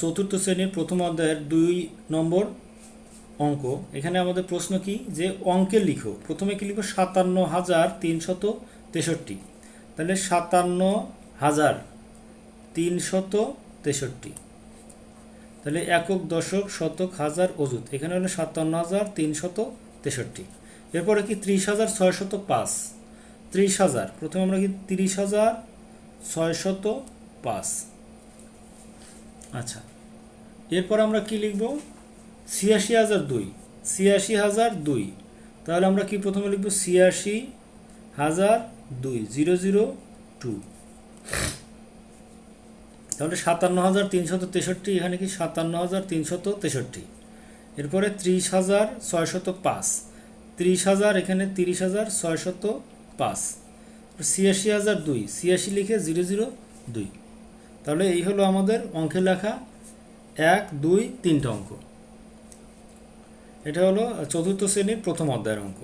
চতুর্থ শ্রেণির প্রথম অধ্যায়ের দুই নম্বর অঙ্ক। এখানে আমাদের প্রশ্ন কি? যে অঙ্কে লিখো। প্রথমে কি লিখো? সাতান্ন হাজার তিনশত তেষট্টি। তাহলে সাতান্ন হাজার তিনশত তেষট্টি। তাহলে একক দশক শতক হাজার অযুত। এখানে হলো সাতান্ন হাজার তিনশত তেষট্টি। এরপরে কি ত্রিশ হাজার ছয়শত পাঁচ? ত্রিশ হাজার। প্রথমে আমরা কি তিরিশ হাজার ছয়শত পাঁচ? আচ্ছা। এরপর আমরা কি লিখব? ছিয়াশি হাজার দুই। ছিয়াশি হাজার দুই। তাহলে আমরা কি প্রথমে লিখব? ছিয়াশি হাজার দুই, জিরো জিরো টু। তাহলে সাতান্ন হাজার তিনশত তেষট্টি, এখানে কি সাতান্ন হাজার তিনশত তেষট্টি। এরপরে ত্রিশ হাজার ছয়শত পাঁচ। ত্রিশ হাজার, এখানে তিরিশ হাজার ছয়শত পাঁচ। ছিয়াশি হাজার দুই। ছিয়াশি লিখে জিরো জিরো দুই। তাহলে এই হলো আমাদের অঙ্কে লেখা। এক, দুই, তিনটা অঙ্ক। এটা হলো চতুর্থ শ্রেণির প্রথম অধ্যায়ের অঙ্ক।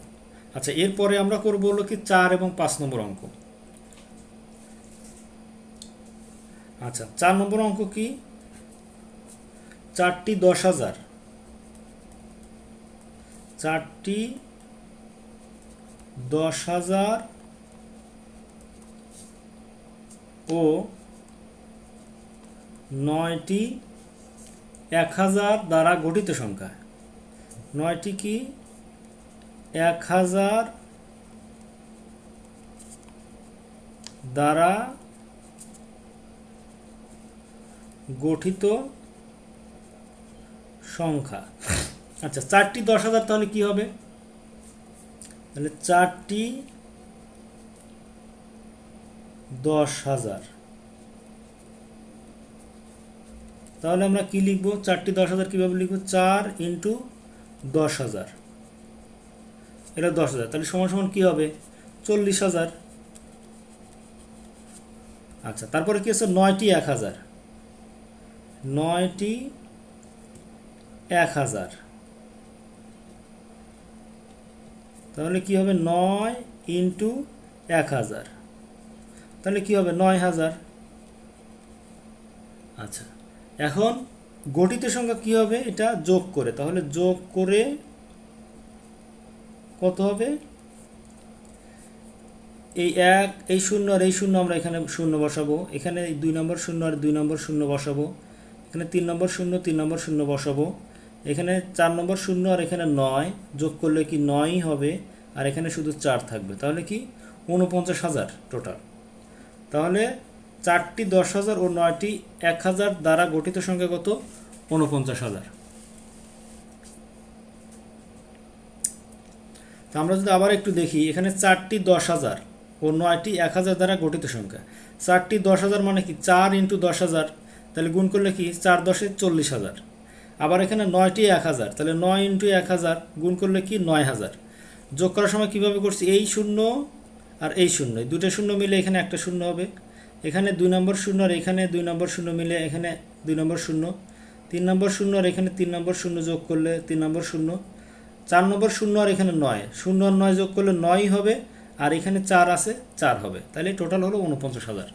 আচ্ছা এরপরে আমরা করব হলো কি চার এবং পাঁচ নম্বর অঙ্ক। আচ্ছা চার নম্বর অঙ্ক কি? চারটি দশ হাজার। চারটি দশ হাজার ও নয়টি এক হাজার দ্বারা গঠিত সংখ্যা। নয়টি কি? এক হাজার দ্বারা গঠিত সংখ্যা। আচ্ছা চারটি দশ হাজার তাহলে কি হবে? তাহলে চারটি দশ হাজার তাহলে আমরা কি লিখব? চারটি দশ হাজার কীভাবে লিখব? চার ইন্টু দশ হাজার। এটা দশ হাজার। তাহলে সমান সমান কী হবে? চল্লিশ হাজার। আচ্ছা তারপরে কি আছে? নয়টি এক হাজার। নয়টি এক হাজার। তাহলে কি হবে? নয় ইন্টু এক হাজার। তাহলে কি হবে? নয় হাজার। আচ্ছা। এখন গঠিত সংখ্যা কি হবে? এটা যোগ করে। তাহলে যোগ করে কত হবে? এই এক, এই শূন্য আর এই শূন্য আমরা এখানে শূন্য বসাবো। এখানে দুই নম্বর শূন্য আর দুই নম্বর শূন্য বসাবো। এখানে তিন নম্বর শূন্য, তিন নম্বর শূন্য বসাবো। এখানে চার নম্বর শূন্য আর এখানে নয়। যোগ করলে কি নয়ই হবে? আর এখানে শুধু চার থাকবে। তাহলে কি? উনপঞ্চাশ হাজার টোটাল তাহলে চারটি দশ হাজার ও নয়টি এক হাজার দ্বারা গঠিত সংখ্যা কত? উনপঞ্চাশ হাজার আমরা যদি আবার একটু দেখি, এখানে চারটি দশ হাজার ও নয়টি এক হাজার দ্বারা গঠিত সংখ্যা। চারটি দশ হাজার মানে কি? চার ইন্টু দশ হাজার তাহলে গুণ করলে কি? চার দশে চল্লিশ হাজার আবার এখানে নয়টি এক হাজার তাহলে নয় ইন্টু এক হাজার গুণ করলে কি? নয় হাজার যোগ করার সময় কীভাবে করছি? এই শূন্য আর এই শূন্য। দুটো শূন্য মিলে এখানে একটা শূন্য হবে। এখানে দুই নম্বর শূন্য আর এখানে দুই নম্বর শূন্য মিলে এখানে দুই নম্বর শূন্য। তিন নম্বর শূন্য আর এখানে তিন নম্বর শূন্য যোগ করলে তিন নম্বর শূন্য। চার নম্বর শূন্য আর এখানে নয়। শূন্য আর নয় যোগ করলে নয়ই হবে আর এখানে চার আছে, চার হবে। তাহলে টোটাল হলো উনপঞ্চাশ হাজার।